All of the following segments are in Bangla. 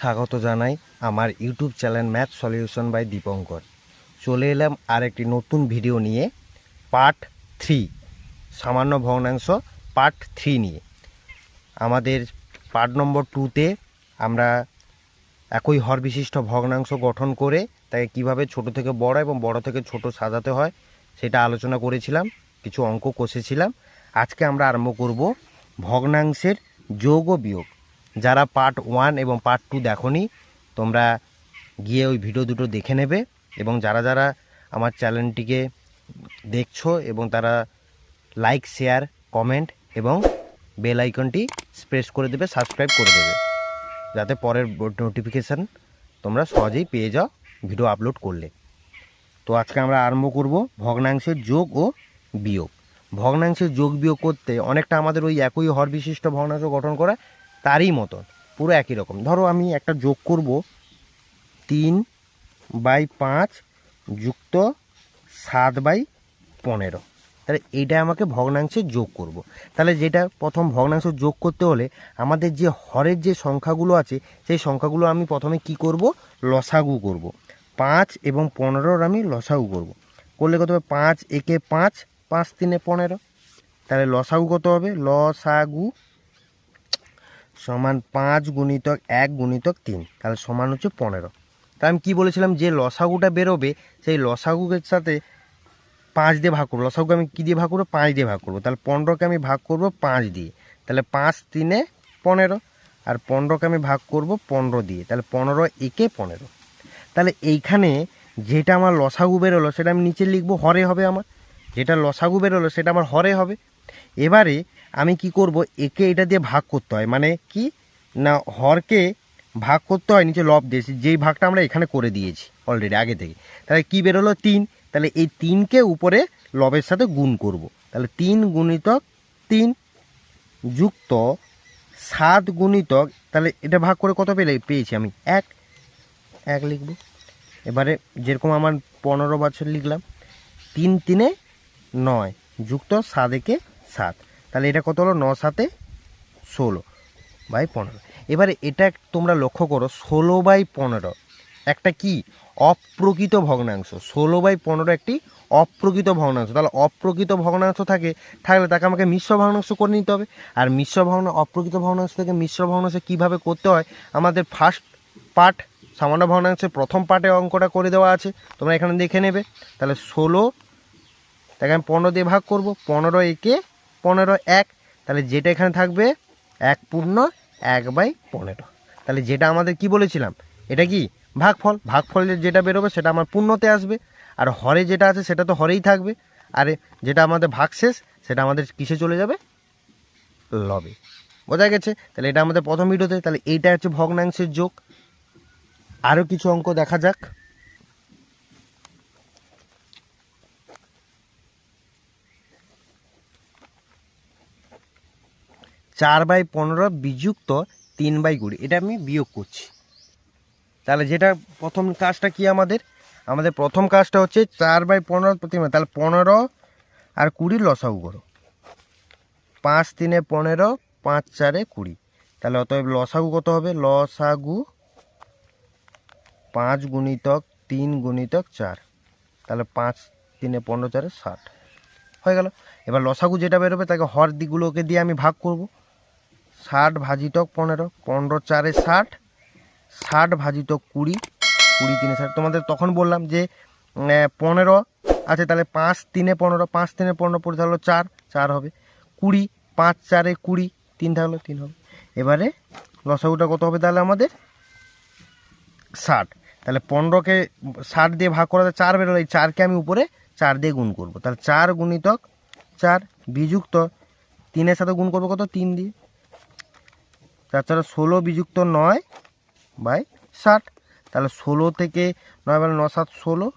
স্বাগত জানাই আমার YouTube channel math solution by Dipankar. চলে এলাম আর একটি নতুন ভিডিও নিয়ে, পার্ট থ্রি, সামান্য ভগ্নাংশ, পার্ট থ্রি নিয়ে। আমাদের পার্ট নম্বর টুতে আমরা একই হর বিশিষ্ট ভগ্নাংশ গঠন করে তাকে কীভাবে ছোট থেকে বড় এবং বড় থেকে ছোট সাজাতে হয় সেটা আলোচনা করেছিলাম, কিছু অঙ্ক কষেছিলাম। আজকে আমরা আরম্ভ করব ভগ্নাংশের যোগ ও বিয়োগ। যারা পার্ট ওয়ান এবং পার্ট টু দেখনি, তোমরা গিয়ে ওই ভিডিও দুটো দেখে নেবে এবং যারা যারা আমার চ্যানেলটিকে দেখছ এবং তারা লাইক শেয়ার কমেন্ট এবং বেল আইকনটি প্রেস করে দেবে সাবস্ক্রাইব করে দেবে, যাতে পরের নোটিফিকেশান তোমরা সহজেই পেয়ে যাও ভিডিও আপলোড করলে। তো আজকে আমরা আরম্ভ করব ভগ্নাংশের যোগ ও বিয়োগ। ভগ্নাংশের যোগ বিয়োগ করতে অনেকটা আমাদের ওই একই হর বিশিষ্ট ভগ্নাংশ গঠন করা তারই মতন পুরো একই রকম ধরো আমি একটা যোগ করব তিন বাই পাঁচ যুক্ত সাত বাই পনেরো তাহলে এইটা আমাকে ভগ্নাংশে যোগ করব। তাহলে যেটা প্রথম ভগ্নাংশ যোগ করতে হলে আমাদের যে হরের যে সংখ্যাগুলো আছে, সেই সংখ্যাগুলো আমি প্রথমে কি করব লসাগু করব। পাঁচ এবং পনেরোর আমি লসাগু করব। করলে কত হবে পাঁচ একে পাঁচ পাঁচ তিনে পনেরো তাহলে লসাগু কত হবে লসাগু সমান পাঁচ গুণিতক এক গুণিতক তিন, তাহলে সমান হচ্ছে পনেরো। তা আমি কী বলেছিলাম? যে লসাগুটা বেরোবে, সেই লসাগুর সাথে পাঁচ দিয়ে ভাগ করব। লসাগুকে আমি কী দিয়ে ভাগ করব? পাঁচ দিয়ে ভাগ করব। তাহলে পনেরোকে আমি ভাগ করব পাঁচ দিয়ে। তাহলে পাঁচ তিনে পনেরো, আর পনেরোকে আমি ভাগ করব পনেরো দিয়ে। তাহলে পনেরো একে পনেরো। তাহলে এইখানে যেটা আমার লসাগু বেরোলো, সেটা আমি নিচে লিখব হরে হবে আমার। যেটা লসাগু বেরোলো, সেটা আমার হরে হবে। এবারে আমি কি করব? একে এটা দিয়ে ভাগ করতে হয়। মানে কি? না, হরকে ভাগ করতে হয়, নিচে লব দিয়েছি। যেই ভাগটা আমরা এখানে করে দিয়েছি অলরেডি আগে থেকে। তাহলে কি বেরোলো তিন। তাহলে এই তিনকে উপরে লবের সাথে গুণ করব। তাহলে তিন গুণিতক তিন যুক্ত সাত গুণিতক, তাহলে এটা ভাগ করে কত পেলে? পেয়েছি আমি এক। এক লিখব। এবারে যেরকম আমার পনেরো বছর লিখলাম, তিন তিনে নয়, যুক্ত সাত একে সাত। তাহলে এটা কত হলো? ন সাতে ষোলো বাই পনেরো। এবারে এটা তোমরা লক্ষ্য করো, ষোলো বাই পনেরো একটা কি? অপ্রকৃত ভগ্নাংশ। ষোলো বাই পনেরো একটি অপ্রকৃত ভগ্নাংশ। তাহলে অপ্রকৃত ভগ্নাংশ থাকে, থাকলে তাকে আমাকে মিশ্র ভগ্নাংশ করে নিতে হবে। আর মিশ্র ভগ্ন, অপ্রকৃত ভগ্নাংশ থেকে মিশ্র ভগ্নাংশ কীভাবে করতে হয়? আমাদের ফার্স্ট পার্ট সামান্য ভগ্নাংশের প্রথম পার্টে অঙ্কটা করে দেওয়া আছে। তোমরা এখানে দেখে নেবে। তাহলে ষোলো, তাকে আমি পনেরো দিয়ে ভাগ করব। পনেরো একে পনেরো, এক। তাহলে যেটা এখানে থাকবে, এক পূর্ণ, এক বাই পনেরো। তাহলে যেটা আমাদের কি বলেছিলাম? এটা কি? ভাগফল। ভাগফলের যেটা বেরোবে সেটা আমার পূর্ণতে আসবে। আর হরে যেটা আছে সেটা তো হরেই থাকবে। আর যেটা আমাদের ভাগশেষ, সেটা আমাদের কিসে চলে যাবে? লবে। বোঝা গেছে? তাহলে এটা আমাদের প্রথম ভিডিওতে। তাহলে এইটা হচ্ছে ভগ্নাংশের যোগ। আরও কিছু অঙ্ক দেখা যাক। চার বাই পনেরো বিযুক্ত তিন বাই কুড়ি। এটা আমি বিয়োগ করছি। তাহলে যেটা প্রথম কাজটা কি আমাদের? আমাদের প্রথম কাজটা হচ্ছে চার বাই পনেরো প্রতিমা। তাহলে পনেরো আর কুড়ির লসাগু করো। পাঁচ তিনে পনেরো, পাঁচ চারে কুড়ি। তাহলে অতএব লসাগু কত হবে? লসাগু পাঁচ গুণিতক তিন গুণিতক চার। তাহলে পাঁচ তিনে পনেরো চারে ষাট। হয়ে গেল। এবার লসাগু যেটা বেরোবে তাকে হর দিকগুলোকে দিয়ে আমি ভাগ করব। ষাট ভাজিতক পনেরো পনেরো চারে ষাট ষাট ভাজিত কুড়ি কুড়ি তিনে ষাট। তোমাদের তখন বললাম যে পনেরো আছে, তাহলে পাঁচ তিনে পনেরো, পাঁচ তিনে পনেরো পড়ে থাকল চার চার হবে। কুড়ি, পাঁচ চারে কুড়ি, তিন থাকল তিন হবে। এবারে লসাগুটা কত হবে তাহলে আমাদের? ষাট। তাহলে পনেরোকে ষাট দিয়ে ভাগ করাতে চার বেরোলো, এই চারকে আমি উপরে চার দিয়ে গুণ করব। তাহলে চার গুণিতক চার বিযুক্ত তিনের সাথে গুণ করব কত? তিন দিয়ে। চার ষোলো বিযুক্ত নয় বাই ষাট। তাহলে ষোলো থেকে নয় বাই ন, সাত, ষোলো।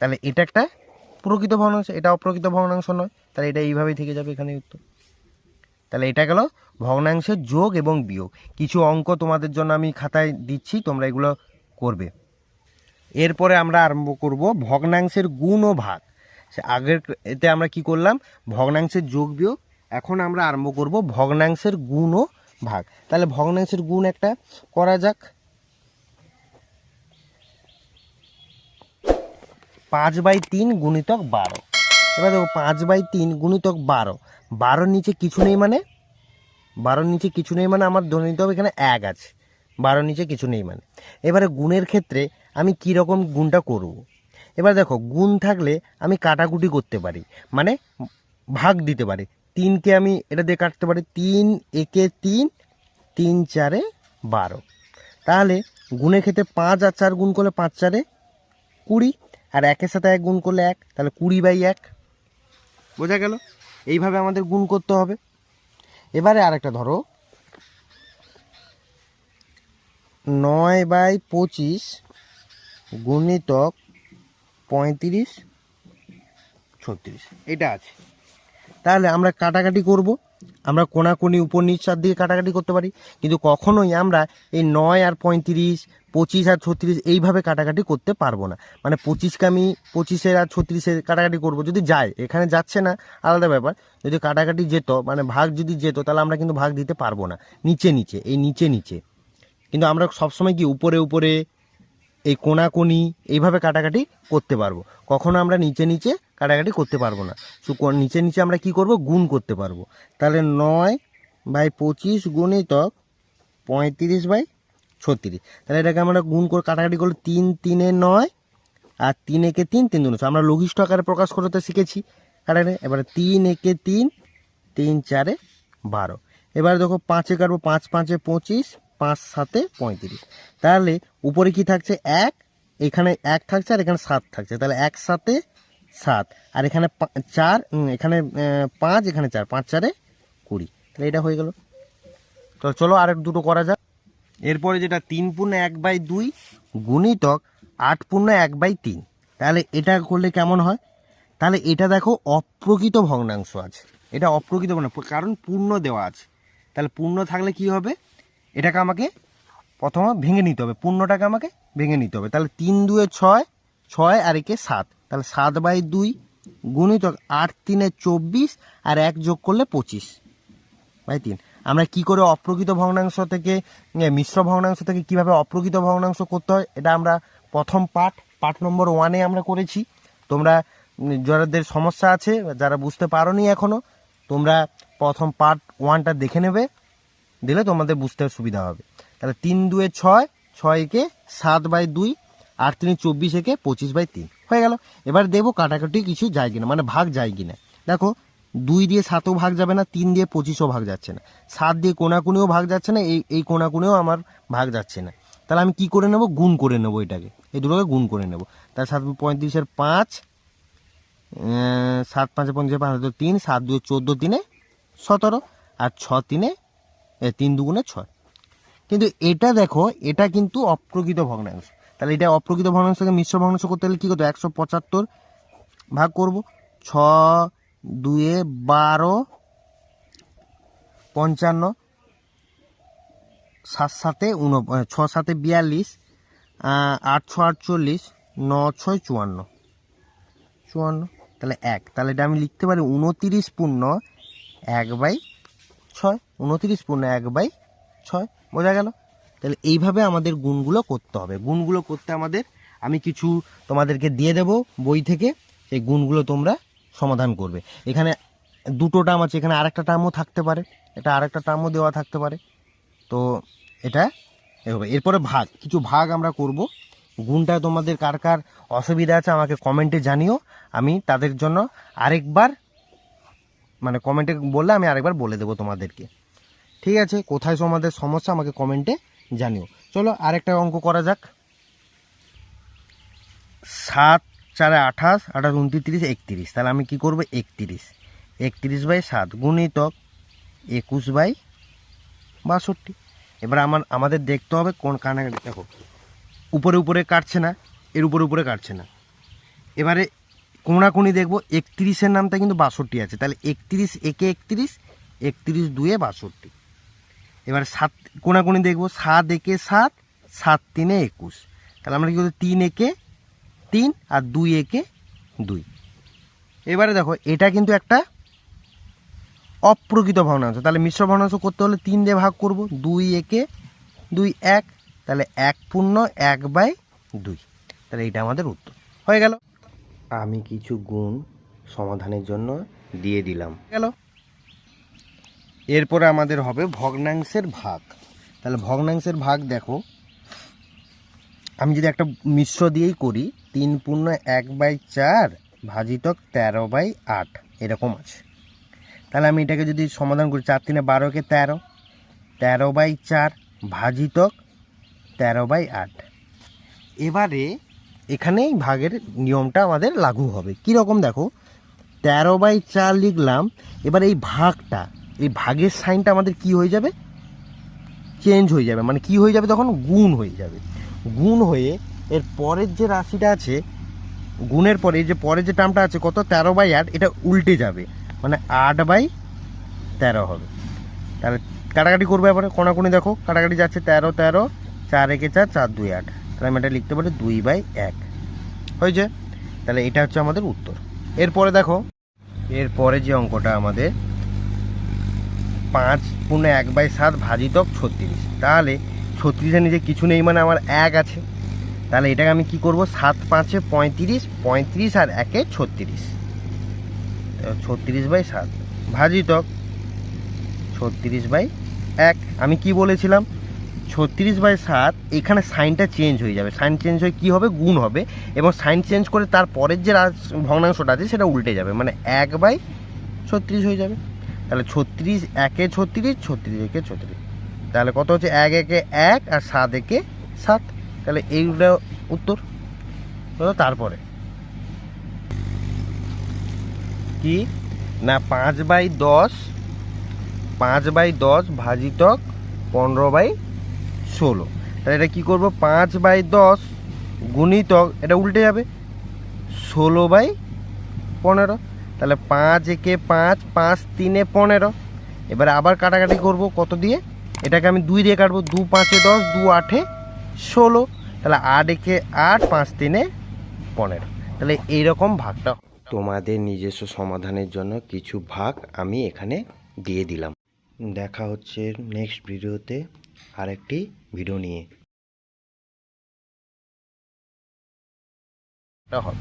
তাহলে এটা একটা প্রকৃত ভগ্নাংশ, এটা অপ্রকৃত ভগ্নাংশ নয়। তাহলে এটা এইভাবেই থেকে যাবে এখানে উত্তর। তাহলে এটা গেল ভগ্নাংশের যোগ এবং বিয়োগ। কিছু অঙ্ক তোমাদের জন্য আমি খাতায় দিচ্ছি, তোমরা এগুলো করবে। এরপরে আমরা আরম্ভ করব ভগ্নাংশের গুণ ও ভাগ। সে আগের এতে আমরা কি করলাম? ভগ্নাংশের যোগ বিয়োগ এখন আমরা আরম্ভ করব ভগ্নাংশের গুণ ও ভাগ। তাহলে ভগ্নাংশের গুণ একটা, করা যাক। পাঁচ বাই তিন গুণিতক বারো। এবার দেখো, পাঁচ বাই তিন গুণিতক বারো। বারোর নিচে কিছু নেই মানে? বারোর নিচে কিছু নেই মানে আমার ধরে নিতে হবে, এখানে এক আছে। বারোর নিচে কিছু নেই মানে। এবারে গুণের ক্ষেত্রে আমি কী রকম গুণটা করব। এবার দেখো, গুণ থাকলে আমি কাটাকুটি করতে পারি। মানে ভাগ দিতে পারি। তিনকে আমি এটা দিয়ে কাটতে পারি তিন, একে তিন তিন, চারে বারো। তাহলে গুণের ক্ষেত্রে পাঁচ আর চার গুণ করলে পাঁচ চারে কুড়ি, আর একের সাথে এক গুণ করলে এক, তাহলে কুড়ি বাই এক। বোঝা গেল? এইভাবে আমাদের গুণ করতে হবে। এবারে আরেকটা ধরো। নয় বাই পঁচিশ গুণিতক পঁয়ত্রিশ, ছত্রিশ। এটা আছে। তাহলে আমরা কাটাকাটি করব। আমরা কোনাকুনি উপর নিচ চার দিকে কাটাকাটি করতে পারি। কিন্তু কখনোই আমরা এই নয় আর পঁয়ত্রিশ, পঁচিশ আর ছত্রিশ এইভাবে কাটাকাটি করতে পারব না। মানে পঁচিশকে আমি পঁচিশের আর ছত্রিশের কাটাকাটি করব যদি যায়। এখানে যাচ্ছে না, আলাদা ব্যাপার। যদি কাটাকাটি যেত মানে ভাগ যদি যেত, তাহলে আমরা কিন্তু ভাগ দিতে পারব না। নিচে নিচে, এই নিচে নিচে। কিন্তু আমরা সবসময় কি উপরে উপরে, এই কোনাকুনি, এইভাবে কাটাকাটি করতে পারব। কখনো আমরা নিচে নিচে কাটাকাটি করতে পারব না। তো নিচে নিচে আমরা কি করব? গুণ করতে পারব। তাহলে নয় বাই পঁচিশ গুণিতক পঁয়ত্রিশ বাই ছত্রিশ। তাহলে এটাকে আমরা গুণ করে কাটাকাটি করলে তিন তিনে নয় আর তিন একে তিন তিন দুটো আমরা লঘিষ্ঠ আকারে প্রকাশ করতে শিখেছি কাটাকাটি। এবারে তিন একে তিন তিন চারে বারো। এবার দেখো পাঁচে কাটবো, পাঁচ পাঁচে পঁচিশ, পাঁচ সাতে পঁয়ত্রিশ। তাহলে উপরে কি থাকছে? এক, এখানে এক থাকছে আর এখানে সাত থাকছে। তাহলে এক সাতে সাত। আর এখানে চার এখানে পাঁচ, এখানে চার, পাঁচ, চারে কুড়ি। তাহলে এটা হয়ে গেল। তো চলো আরেক দুটো করা যাক। এরপরে যেটা তিন পূর্ণ এক বাই দুই গুণিতক আট পূর্ণ এক বাই তিন। তাহলে এটা করলে কেমন হয়? তাহলে এটা দেখো অপ্রকৃত ভগ্নাংশ আছে। এটা অপ্রকৃত মানে কারণ পূর্ণ দেওয়া আছে। তাহলে পূর্ণ থাকলে কি হবে? এটাকে আমাকে প্রথমে ভেঙে নিতে হবে। পূর্ণটাকে আমাকে ভেঙে নিতে হবে। তাহলে তিন দুয়ে ছয় ছয় আর একে সাত। তাহলে সাত বাই দুই গুণিতক আট তিনে চব্বিশ আর এক যোগ করলে পঁচিশ বাই তিন। আমরা কি করে অপ্রকৃত ভগ্নাংশ থেকে মিশ্র ভগ্নাংশ থেকে কীভাবে অপ্রকৃত ভগ্নাংশ করতে হয়, এটা আমরা প্রথম পাঠ পাঠ নম্বর ওয়ানে আমরা করেছি। তোমরা যাদের সমস্যা আছে, যারা বুঝতে পারো নি এখনও, তোমরা প্রথম পার্ট ওয়ানটা দেখে নেবে, দিলে তোমাদের বুঝতে সুবিধা হবে। তাহলে তিন দুয়ে ছয় ছয় একে সাত বাই দুই আর তিন চব্বিশ একে পঁচিশ বাই তিন। হয়ে গেল। এবার দেবো কাটাকাটি কিছু যায় কিনা মানে ভাগ যায় কিনা। দেখো, দুই দিয়ে সাতও ভাগ যাবে না, তিন দিয়ে পঁচিশও ভাগ যাচ্ছে না। সাত দিয়ে কোনাকুনিও ভাগ যাচ্ছে না, এই এই কোনাকুনিও আমার ভাগ যাচ্ছে না। তাহলে আমি কি করে নেব? গুণ করে নেব এটাকে। এই দুটোকে গুণ করে নেব। তাহলে সাত পঁয়ত্রিশের পাঁচ সাত পাঁচে পঞ্চাশ, পাঁচ তিন, সাত দুই চোদ্দ তিনে সতেরো, আর ছ তিনে তিন দুগুণে ছয়। কিন্তু এটা দেখো, এটা কিন্তু অপ্রকৃত ভগ্নাংশ। তাহলে এটা অপ্রকৃত ভগ্নাংশকে মিশ্র ভগ্নাংশ করতে হলে কী করতে? একশো পঁচাত্তর ভাগ করব। ছ দুয়ে বারো পঞ্চান্ন সাত সাতে উন ছ সাতে বিয়াল্লিশ আহ, আট ছ আটচল্লিশ ন ছয় চুয়ান্ন। চুয়ান্ন তাহলে এক। তাহলে এটা আমি লিখতে পারি উনতিরিশ পূর্ণ এক বাই ছয়। উনতিরিশ পূর্ণ এক বাই ছয়। বোঝা গেল? তাহলে এইভাবে আমাদের গুণগুলো করতে হবে। গুণগুলো করতে আমাদের আমি কিছু তোমাদেরকে দিয়ে দেব বই থেকে, সেই গুণগুলো তোমরা সমাধান করবে। এখানে দুটো টার্ম আছে, এখানে আরেকটা টার্মও থাকতে পারে, এটা আরেকটা টার্মও দেওয়া থাকতে পারে। তো এটা এভাবে। এরপরে ভাগ, কিছু ভাগ আমরা করব। গুণটা তোমাদের কার কার অসুবিধা আছে আমাকে কমেন্টে জানিও। আমি তাদের জন্য আরেকবার মানে কমেন্টে বললে আমি আরেকবার বলে দেবো তোমাদেরকে। ঠিক আছে? কোথায় তোমাদের সমস্যা আমাকে কমেন্টে জানিও। চলো আরেকটা অঙ্ক করা যাক। সাত চারে আঠাশ আঠাশ উনত্রিশ একত্রিশ। তাহলে আমি কি করব? একত্রিশ। একত্রিশ বাই সাত গুণিতক একুশ বাই বাষট্টি। এবার আমার, আমাদের দেখতে হবে কোন কানাকাটি দেখো, উপরে উপরে কাটছে না, এর উপরে উপরে কাটছে না। এবারে কোনাকুনি দেখব, একত্রিশের নামটা কিন্তু বাষট্টি আছে। তাহলে একত্রিশ একে একত্রিশ একত্রিশ দুয়ে বাষট্টি। এবার সাত কোনাকুনি দেখব সাত একে সাত সাত তিনে একুশ। তাহলে আমরা কী করব? তিন একে তিন আর দুই একে দুই। এবারে দেখো এটা কিন্তু একটা অপ্রকৃত ভগ্নাংশ। তাহলে মিশ্র ভগ্নাংশ করতে হলে তিন দিয়ে ভাগ করব। দুই একে দুই এক। তাহলে এক পূর্ণ এক বাই দুই। তাহলে এটা আমাদের উত্তর। হয়ে গেল। আমি কিছু গুণ সমাধানের জন্য দিয়ে দিলাম। গেল। এরপরে আমাদের হবে ভগ্নাংশের ভাগ। তাহলে ভগ্নাংশের ভাগ দেখো, আমি যদি একটা মিশ্র দিয়েই করি, তিন পূর্ণ এক বাই চার ভাজিতক তেরো বাই আট, এরকম আছে। তাহলে আমি এটাকে যদি সমাধান করি, চার তিনে বারোকে তেরো তেরো বাই চার ভাজিতক তেরো বাই আট। এবারে এখানেই ভাগের নিয়মটা আমাদের লাগু হবে। কী রকম দেখো, তেরো বাই চার লিখলাম, এবার এই ভাগটা এই ভাগের সাইনটা আমাদের কি হয়ে যাবে? চেঞ্জ হয়ে যাবে। মানে কি হয়ে যাবে তখন? গুণ হয়ে যাবে। গুণ হয়ে এর পরের যে রাশিটা আছে, গুণের পরে যে পরের যে টার্মটা আছে, কত? তেরো বাই আট, এটা উল্টে যাবে। মানে আট বাই তেরো হবে। তাহলে কাটাকাটি করব এবারে, কোনাকুনি দেখো। কাটাকাটি যাচ্ছে তেরো তেরো, চার একে চার চার, দুই, আট। তাহলে আমি এটা লিখতে পারি দুই বাই এক। হয়েছে? তাহলে এটা হচ্ছে আমাদের উত্তর। এরপরে দেখো এরপরে যে অঙ্কটা আমাদের পাঁচ পূর্ণ এক বাই সাত ভাজিতক ছত্রিশ। তাহলে ছত্রিশের নিচে কিছু নেই মানে আমার এক আছে। তাহলে এটাকে আমি কি করব? সাত পাঁচে পঁয়ত্রিশ পঁয়ত্রিশ আর একে ছত্রিশ। ছত্রিশ বাই সাত ভাজিতক ছত্রিশ বাই এক। আমি কি বলেছিলাম? ছত্রিশ বাই সাত, এখানে সাইনটা চেঞ্জ হয়ে যাবে। সাইন চেঞ্জ হয়ে কী হবে? গুণ হবে। এবং সাইন চেঞ্জ করে তার পরের যে রাজ- ভগ্নাংশটা আছে, সেটা উল্টে যাবে। মানে এক বাই ছত্রিশ হয়ে যাবে। তাহলে ছত্রিশ একে ছত্রিশ ছত্রিশ একে ছত্রিশ। তাহলে কত হচ্ছে? এক একে এক আর সাত একে সাত। তাহলে এইগুলো উত্তর। তারপরে। কি? না, পাঁচ বাই দশ, পাঁচ বাই দশ ভাজিতক পনেরো বাই ষোলো। তাহলে এটা কী করব? পাঁচ বাই দশ গুণিতক, এটা উল্টে যাবে। ষোলো বাই পনেরো। তাহলে পাঁচ একে পাঁচ পাঁচ তিনে পনেরো। এবার আবার কাটাকাটি করব কত দিয়ে? এটাকে আমি দুই দিয়ে কাটবো দু পাঁচে দশ দু আটে ষোলো। তাহলে আট একে আট পাঁচ তিনে পনেরো। তাহলে এইরকম ভাগটা। তোমাদের নিজস্ব সমাধানের জন্য কিছু ভাগ আমি এখানে দিয়ে দিলাম। দেখা হচ্ছে নেক্সট ভিডিওতে আরেকটি ভিডিও নিয়ে। হবে।